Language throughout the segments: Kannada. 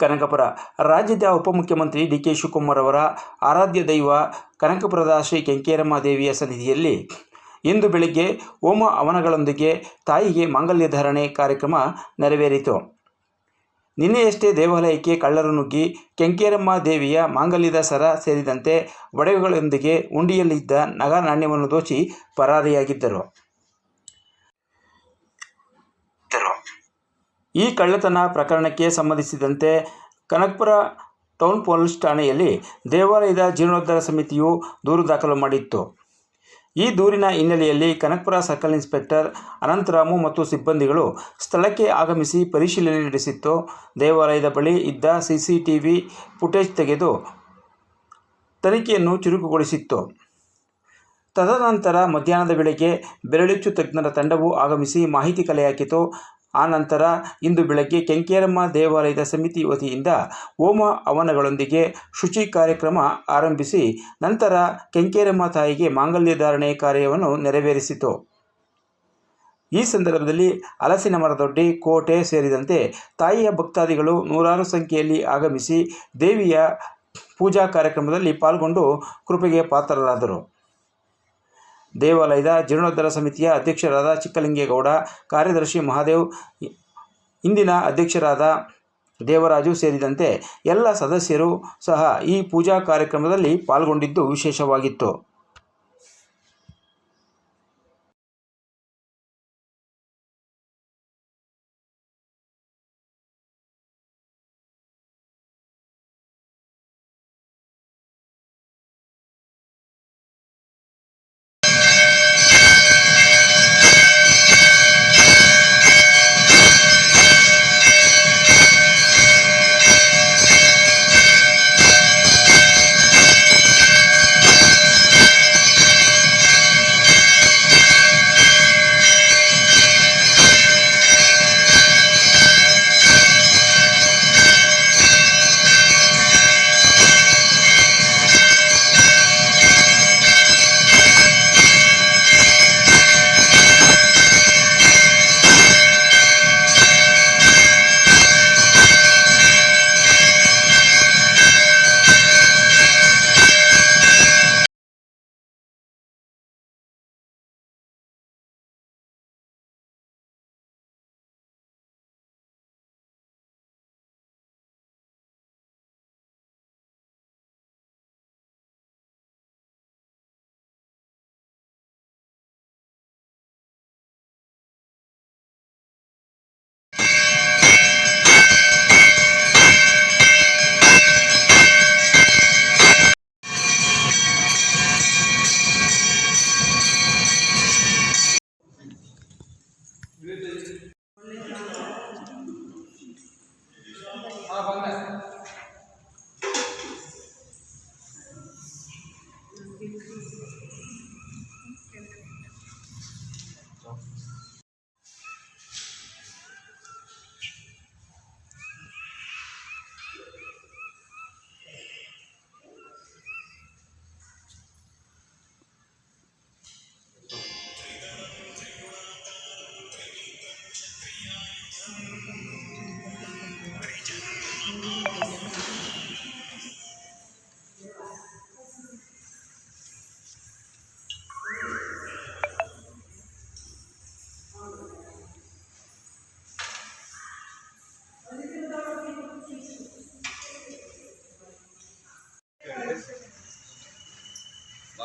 ಕನಕಪುರ. ರಾಜ್ಯದ ಉಪಮುಖ್ಯಮಂತ್ರಿ ಡಿ ಕೆ ಶಿವಕುಮಾರ್ ಅವರ ಆರಾಧ್ಯ ದೈವ ಕನಕಪುರದ ಶ್ರೀ ಕೆಂಕೇರಮ್ಮ ದೇವಿಯ ಸನ್ನಿಧಿಯಲ್ಲಿ ಇಂದು ಬೆಳಿಗ್ಗೆ ಹೋಮ ಹವನಗಳೊಂದಿಗೆ ತಾಯಿಗೆ ಮಾಂಗಲ್ಯ ಧಾರಣೆ ಕಾರ್ಯಕ್ರಮ ನೆರವೇರಿತು. ನಿನ್ನೆಯಷ್ಟೇ ದೇವಾಲಯಕ್ಕೆ ಕಳ್ಳರು ನುಗ್ಗಿ ಕೆಂಕೇರಮ್ಮ ದೇವಿಯ ಮಾಂಗಲ್ಯದ ಸರ ಸೇರಿದಂತೆ ಒಡವೆಗಳೊಂದಿಗೆ ಉಂಡಿಯಲ್ಲಿದ್ದ ನಗ ನಾಣ್ಯವನ್ನು ದೋಚಿ ಪರಾರಿಯಾಗಿದ್ದರು. ಈ ಕಳ್ಳತನ ಪ್ರಕರಣಕ್ಕೆ ಸಂಬಂಧಿಸಿದಂತೆ ಕನಕಪುರ ಟೌನ್ ಪೊಲೀಸ್ ಠಾಣೆಯಲ್ಲಿ ದೇವಾಲಯದ ಜೀರ್ಣೋದ್ಧಾರ ಸಮಿತಿಯು ದೂರು ದಾಖಲು ಮಾಡಿತ್ತು. ಈ ದೂರಿನ ಹಿನ್ನೆಲೆಯಲ್ಲಿ ಕನಕಪುರ ಸರ್ಕಲ್ ಇನ್ಸ್ಪೆಕ್ಟರ್ ಅನಂತರಾಮು ಮತ್ತು ಸಿಬ್ಬಂದಿಗಳು ಸ್ಥಳಕ್ಕೆ ಆಗಮಿಸಿ ಪರಿಶೀಲನೆ ನಡೆಸಿತ್ತು. ದೇವಾಲಯದ ಬಳಿ ಇದ್ದ ಸಿಸಿಟಿವಿ ಫುಟೇಜ್ ತೆಗೆದು ತನಿಖೆಯನ್ನು ಚುರುಕುಗೊಳಿಸಿತ್ತು. ತದನಂತರ ಮಧ್ಯಾಹ್ನದ ವೇಳೆಗೆ ಬೆರಳಿಚ್ಚು ತಜ್ಞರ ತಂಡವು ಆಗಮಿಸಿ ಮಾಹಿತಿ ಕಲೆ ಹಾಕಿತು. ಆ ನಂತರ ಇಂದು ಬೆಳಗ್ಗೆ ಕೆಂಕೇರಮ್ಮ ದೇವಾಲಯದ ಸಮಿತಿ ವತಿಯಿಂದ ಹೋಮ ಹವನಗಳೊಂದಿಗೆ ಶುಚಿ ಕಾರ್ಯಕ್ರಮ ಆರಂಭಿಸಿ ನಂತರ ಕೆಂಕೇರಮ್ಮ ತಾಯಿಗೆ ಮಾಂಗಲ್ಯ ಧಾರಣೆ ಕಾರ್ಯವನ್ನು ನೆರವೇರಿಸಿತು. ಈ ಸಂದರ್ಭದಲ್ಲಿ ಹಲಸಿನ ಮರದೊಡ್ಡಿ, ಕೋಟೆ ಸೇರಿದಂತೆ ತಾಯಿಯ ಭಕ್ತಾದಿಗಳು ನೂರಾರು ಸಂಖ್ಯೆಯಲ್ಲಿ ಆಗಮಿಸಿ ದೇವಿಯ ಪೂಜಾ ಕಾರ್ಯಕ್ರಮದಲ್ಲಿ ಪಾಲ್ಗೊಂಡು ಕೃಪೆಗೆ ಪಾತ್ರರಾದರು. ದೇವಾಲಯದ ಜೀರ್ಣೋದ್ಧಾರ ಸಮಿತಿಯ ಅಧ್ಯಕ್ಷರಾದ ಚಿಕ್ಕಲಿಂಗೇಗೌಡ, ಕಾರ್ಯದರ್ಶಿ ಮಹಾದೇವ್, ಇಂದಿನ ಅಧ್ಯಕ್ಷರಾದ ದೇವರಾಜು ಸೇರಿದಂತೆ ಎಲ್ಲ ಸದಸ್ಯರು ಸಹ ಈ ಪೂಜಾ ಕಾರ್ಯಕ್ರಮದಲ್ಲಿ ಪಾಲ್ಗೊಂಡಿದ್ದು ವಿಶೇಷವಾಗಿತ್ತು.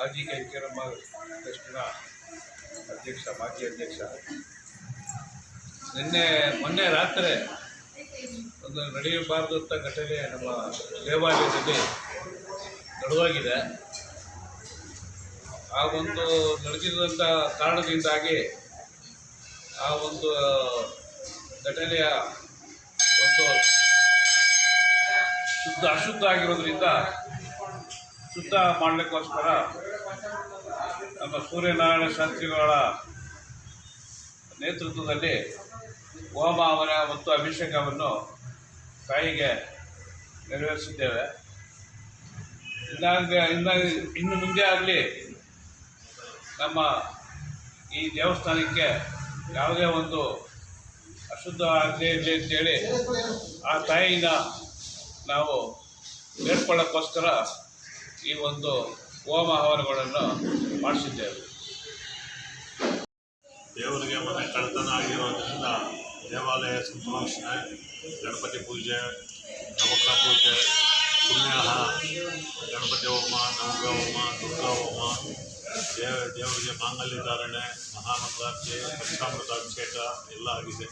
ಮಾಜಿ ಕೈಕೇರಮ್ಮ ಟ್ರಸ್ಟ್ನ ಅಧ್ಯಕ್ಷ, ಮಾಜಿ ಅಧ್ಯಕ್ಷ. ನಿನ್ನೆ, ಮೊನ್ನೆ ರಾತ್ರಿ ಒಂದು ನಡೆಯಬಾರದಂಥ ಘಟನೆ ನಮ್ಮ ದೇವಾಲಯದಲ್ಲಿ ನಡೆದೋಗಿದೆ. ಆ ಒಂದು ನಡೆದಿರುವಂಥ ಕಾರಣದಿಂದಾಗಿ ಆ ಒಂದು ಘಟನೆಯ ಒಂದು ಶುದ್ಧ, ಅಶುದ್ಧ ಆಗಿರೋದ್ರಿಂದ ಶುದ್ಧ ಮಾಡಲಿಕ್ಕೋಸ್ಕರ ನಮ್ಮ ಸೂರ್ಯನಾರಾಯಣ ಶಾಸ್ತ್ರಿಗಳ ನೇತೃತ್ವದಲ್ಲಿ ಹೋಮ ಅವರ ಮತ್ತು ಅಭಿಷೇಕವನ್ನು ತಾಯಿಗೆ ನೆರವೇರಿಸಿದ್ದೇವೆ. ಇನ್ನಾಗ ಇನ್ನ ಇನ್ನು ಮುಂದೆ ಆಗಲಿ ನಮ್ಮ ಈ ದೇವಸ್ಥಾನಕ್ಕೆ ಯಾವುದೇ ಒಂದು ಅಶುದ್ಧ ಆಗಲಿ ಇರಲಿ ಅಂತೇಳಿ ಆ ತಾಯಿನ ನಾವು ಬೇಡ್ಕೊಳ್ಳೋಕ್ಕೋಸ್ಕರ ಈ ಒಂದು ಹೋಮ ಹವನಗಳನ್ನು ಮಾಡಿಸಿದ್ದೇವೆ. ದೇವರಿಗೆ ಮನೆ ಕಳ್ತನ ಆಗಿರೋದ್ರಿಂದ ದೇವಾಲಯ ಸಂರಕ್ಷಣೆ ಗಣಪತಿ ಪೂಜೆ ನವಕ್ರ ಪೂಜೆ, ಪುಣ್ಯಾಹ, ಗಣಪತಿ ಹೋಮ ನವಕ ಹೋಮ, ದುರ್ಗಾ ಹೋಮ, ದೇವ, ದೇವರಿಗೆ ಮಾಂಗಲ್ಯ ಧಾರಣೆ ಮಹಾಮಂಗಳಾರ್ಚನೆ ಪಂಚಾಮೃತ ಅಭಿಷೇಕ ಎಲ್ಲ ಆಗಿದೆ.